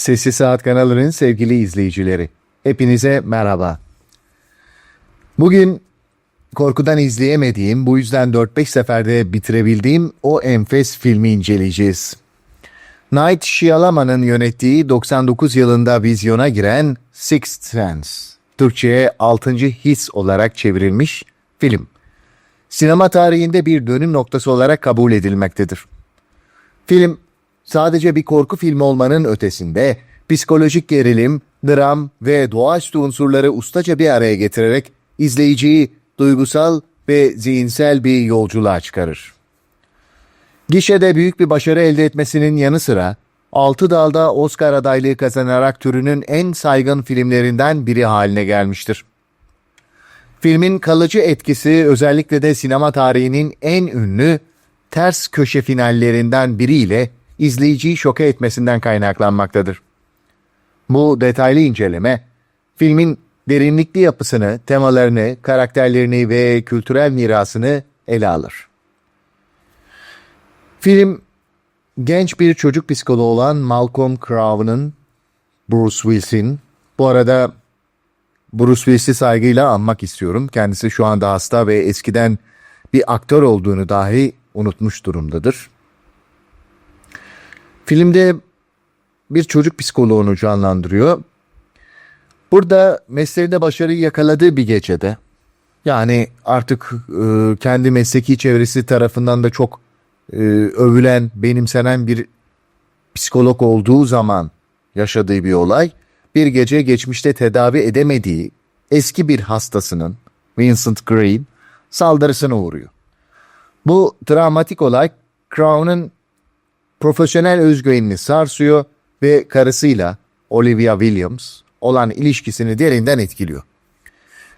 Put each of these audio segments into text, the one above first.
Sesli Saat kanalının sevgili izleyicileri. Hepinize merhaba. Bugün korkudan izleyemediğim, bu yüzden 4-5 seferde bitirebildiğim o enfes filmi inceleyeceğiz. Night Shyamalan'ın yönettiği 99 yılında vizyona giren Sixth Sense, Türkçe'ye 6. His olarak çevrilmiş film. Sinema tarihinde bir dönüm noktası olarak kabul edilmektedir. Film sadece bir korku filmi olmanın ötesinde psikolojik gerilim, dram ve doğaüstü unsurları ustaca bir araya getirerek izleyiciyi duygusal ve zihinsel bir yolculuğa çıkarır. Gişede büyük bir başarı elde etmesinin yanı sıra Altı Dal'da Oscar adaylığı kazanarak türünün en saygın filmlerinden biri haline gelmiştir. Filmin kalıcı etkisi özellikle de sinema tarihinin en ünlü ters köşe finallerinden biriyle izleyiciyi şoke etmesinden kaynaklanmaktadır. Bu detaylı inceleme, filmin derinlikli yapısını, temalarını, karakterlerini ve kültürel mirasını ele alır. Film, genç bir çocuk psikoloğu olan Malcolm Crowe'nın Bruce Willis'in, bu arada Bruce Willis'i saygıyla anmak istiyorum. Kendisi şu anda hasta ve eskiden bir aktör olduğunu dahi unutmuş durumdadır. Filmde bir çocuk psikoloğunu canlandırıyor. Burada mesleğinde başarıyı yakaladığı bir gecede, yani artık e, kendi mesleki çevresi tarafından da çok e, övülen, benimsenen bir psikolog olduğu zaman yaşadığı bir olay, bir gece geçmişte tedavi edemediği eski bir hastasının, Vincent Green, saldırısına uğruyor. Bu dramatik olay Crown'un profesyonel özgüvenini sarsıyor ve karısıyla Olivia Williams olan ilişkisini derinden etkiliyor.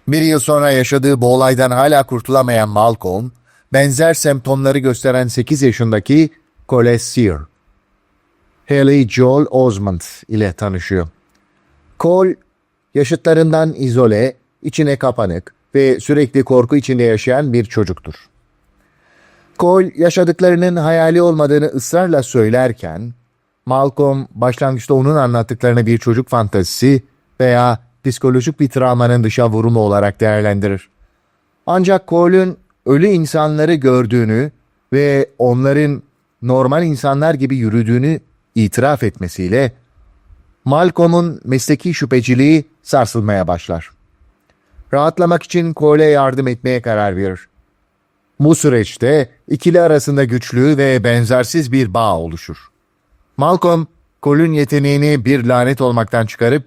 Bir yıl sonra yaşadığı bu olaydan hala kurtulamayan Malcolm, benzer semptomları gösteren 8 yaşındaki Cole Sear, Haley Joel Osmond ile tanışıyor. Cole, yaşıtlarından izole, içine kapanık ve sürekli korku içinde yaşayan bir çocuktur. Cole yaşadıklarının hayali olmadığını ısrarla söylerken, Malcolm başlangıçta onun anlattıklarını bir çocuk fantazisi veya psikolojik bir travmanın dışa vurumu olarak değerlendirir. Ancak Cole'ün ölü insanları gördüğünü ve onların normal insanlar gibi yürüdüğünü itiraf etmesiyle Malcolm'un mesleki şüpheciliği sarsılmaya başlar. Rahatlamak için Cole'e yardım etmeye karar verir. Bu süreçte ikili arasında güçlü ve benzersiz bir bağ oluşur. Malcolm, Cole'ün yeteneğini bir lanet olmaktan çıkarıp,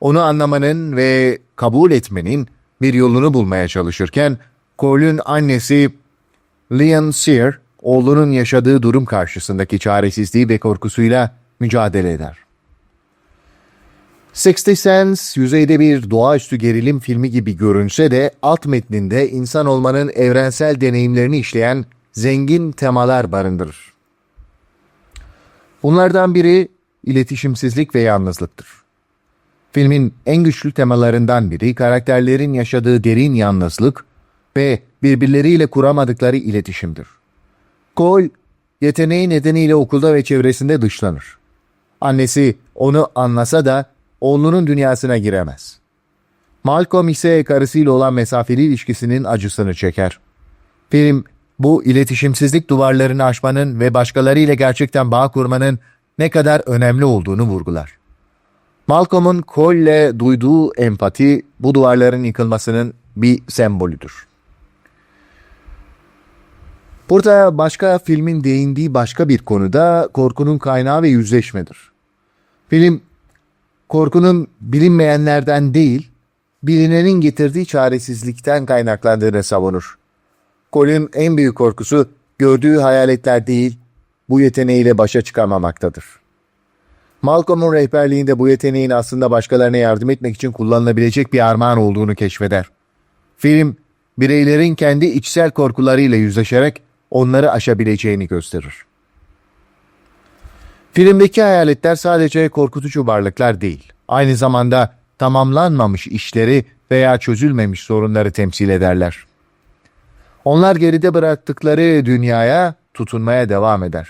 onu anlamanın ve kabul etmenin bir yolunu bulmaya çalışırken, Cole'ün annesi Leon Sear, oğlunun yaşadığı durum karşısındaki çaresizliği ve korkusuyla mücadele eder. Sixty Sense yüzeyde bir doğaüstü gerilim filmi gibi görünse de alt metninde insan olmanın evrensel deneyimlerini işleyen zengin temalar barındırır. Bunlardan biri iletişimsizlik ve yalnızlıktır. Filmin en güçlü temalarından biri karakterlerin yaşadığı derin yalnızlık ve birbirleriyle kuramadıkları iletişimdir. Cole, yeteneği nedeniyle okulda ve çevresinde dışlanır. Annesi onu anlasa da oğlunun dünyasına giremez. Malcolm ise karısıyla olan mesafeli ilişkisinin acısını çeker. Film bu iletişimsizlik duvarlarını aşmanın ve başkalarıyla gerçekten bağ kurmanın ne kadar önemli olduğunu vurgular. Malcolm'un Cole'le duyduğu empati bu duvarların yıkılmasının bir sembolüdür. Burada başka filmin değindiği başka bir konuda korkunun kaynağı ve yüzleşmedir. Film korkunun bilinmeyenlerden değil, bilinenin getirdiği çaresizlikten kaynaklandığını savunur. Colin en büyük korkusu gördüğü hayaletler değil, bu yeteneğiyle başa çıkamamaktadır. Malcolm'un rehberliğinde bu yeteneğin aslında başkalarına yardım etmek için kullanılabilecek bir armağan olduğunu keşfeder. Film, bireylerin kendi içsel korkularıyla yüzleşerek onları aşabileceğini gösterir. Filmdeki hayaletler sadece korkutucu varlıklar değil, aynı zamanda tamamlanmamış işleri veya çözülmemiş sorunları temsil ederler. Onlar geride bıraktıkları dünyaya tutunmaya devam eder.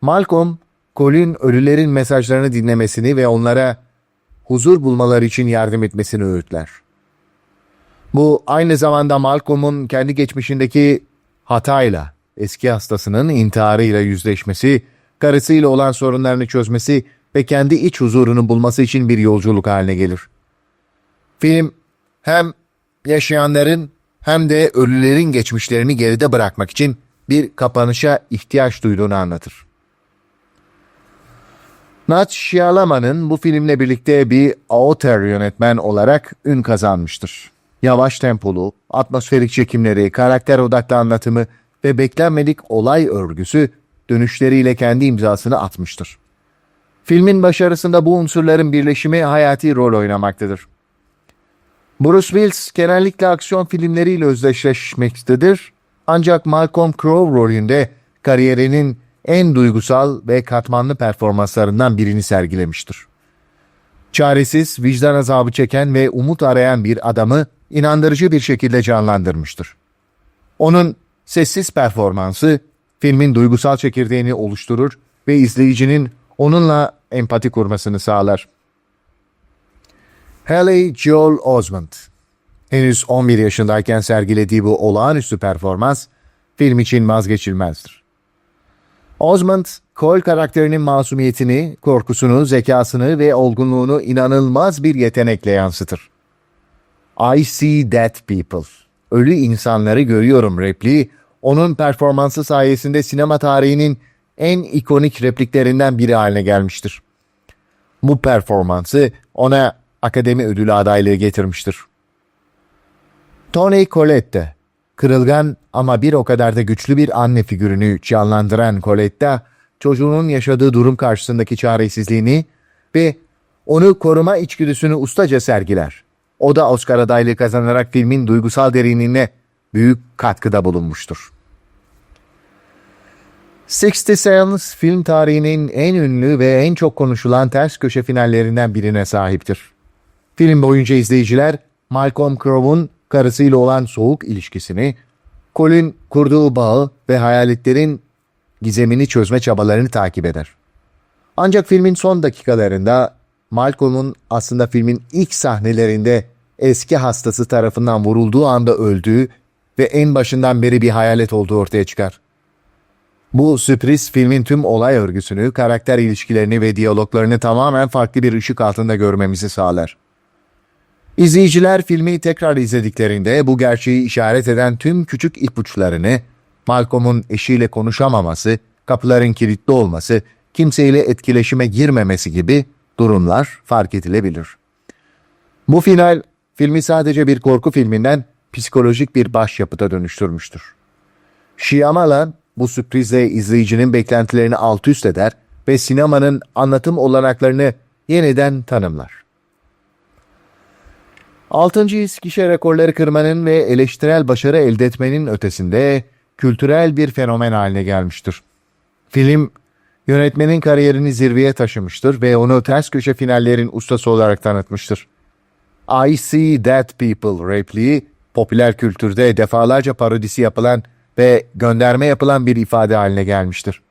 Malcolm, Colin ölülerin mesajlarını dinlemesini ve onlara huzur bulmaları için yardım etmesini öğütler. Bu aynı zamanda Malcolm'un kendi geçmişindeki hatayla, eski hastasının intiharıyla yüzleşmesi, karısıyla olan sorunlarını çözmesi ve kendi iç huzurunu bulması için bir yolculuk haline gelir. Film hem yaşayanların hem de ölülerin geçmişlerini geride bırakmak için bir kapanışa ihtiyaç duyduğunu anlatır. Nat Shyamalan'ın bu filmle birlikte bir auteur yönetmen olarak ün kazanmıştır. Yavaş tempolu, atmosferik çekimleri, karakter odaklı anlatımı ve beklenmedik olay örgüsü dönüşleriyle kendi imzasını atmıştır. Filmin başarısında bu unsurların birleşimi hayati rol oynamaktadır. Bruce Willis genellikle aksiyon filmleriyle özdeşleşmektedir. Ancak Malcolm Crowe rolünde kariyerinin en duygusal ve katmanlı performanslarından birini sergilemiştir. Çaresiz, vicdan azabı çeken ve umut arayan bir adamı inandırıcı bir şekilde canlandırmıştır. Onun sessiz performansı filmin duygusal çekirdeğini oluşturur ve izleyicinin onunla empati kurmasını sağlar. Haley Joel Osment Henüz 11 yaşındayken sergilediği bu olağanüstü performans film için vazgeçilmezdir. Osmond, Cole karakterinin masumiyetini, korkusunu, zekasını ve olgunluğunu inanılmaz bir yetenekle yansıtır. I see dead people. Ölü insanları görüyorum repliği, onun performansı sayesinde sinema tarihinin en ikonik repliklerinden biri haline gelmiştir. Bu performansı ona akademi ödülü adaylığı getirmiştir. Tony Collette, kırılgan ama bir o kadar da güçlü bir anne figürünü canlandıran Colette, çocuğunun yaşadığı durum karşısındaki çaresizliğini ve onu koruma içgüdüsünü ustaca sergiler. O da Oscar adaylığı kazanarak filmin duygusal derinliğine büyük katkıda bulunmuştur. Sixty Sense film tarihinin en ünlü ve en çok konuşulan ters köşe finallerinden birine sahiptir. Film boyunca izleyiciler Malcolm Crowe'un karısıyla olan soğuk ilişkisini, Colin kurduğu bağı ve hayaletlerin gizemini çözme çabalarını takip eder. Ancak filmin son dakikalarında Malcolm'un aslında filmin ilk sahnelerinde eski hastası tarafından vurulduğu anda öldüğü ve en başından beri bir hayalet olduğu ortaya çıkar. Bu sürpriz filmin tüm olay örgüsünü, karakter ilişkilerini ve diyaloglarını tamamen farklı bir ışık altında görmemizi sağlar. İzleyiciler filmi tekrar izlediklerinde bu gerçeği işaret eden tüm küçük ipuçlarını, Malcolm'un eşiyle konuşamaması, kapıların kilitli olması, kimseyle etkileşime girmemesi gibi durumlar fark edilebilir. Bu final, filmi sadece bir korku filminden psikolojik bir başyapıta dönüştürmüştür. Shyamalan bu sürprizle izleyicinin beklentilerini alt üst eder ve sinemanın anlatım olanaklarını yeniden tanımlar. Altıncı his kişi rekorları kırmanın ve eleştirel başarı elde etmenin ötesinde kültürel bir fenomen haline gelmiştir. Film, yönetmenin kariyerini zirveye taşımıştır ve onu ters köşe finallerin ustası olarak tanıtmıştır. I See Dead People repliği, popüler kültürde defalarca parodisi yapılan ve gönderme yapılan bir ifade haline gelmiştir.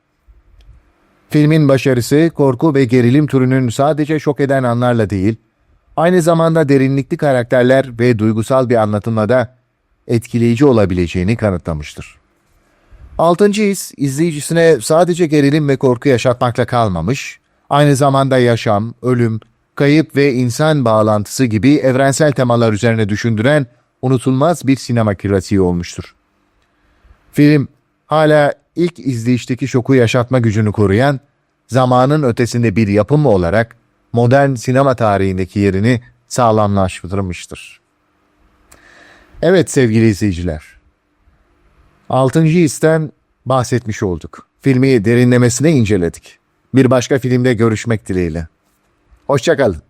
Filmin başarısı, korku ve gerilim türünün sadece şok eden anlarla değil, aynı zamanda derinlikli karakterler ve duygusal bir anlatımla da etkileyici olabileceğini kanıtlamıştır. Altıncı his, izleyicisine sadece gerilim ve korku yaşatmakla kalmamış, aynı zamanda yaşam, ölüm, kayıp ve insan bağlantısı gibi evrensel temalar üzerine düşündüren unutulmaz bir sinema klasiği olmuştur. Film, hala ilk izleyişteki şoku yaşatma gücünü koruyan, zamanın ötesinde bir yapım olarak modern sinema tarihindeki yerini sağlamlaştırmıştır. Evet sevgili izleyiciler, 6. Histen bahsetmiş olduk. Filmi derinlemesine inceledik. Bir başka filmde görüşmek dileğiyle. Hoşçakalın.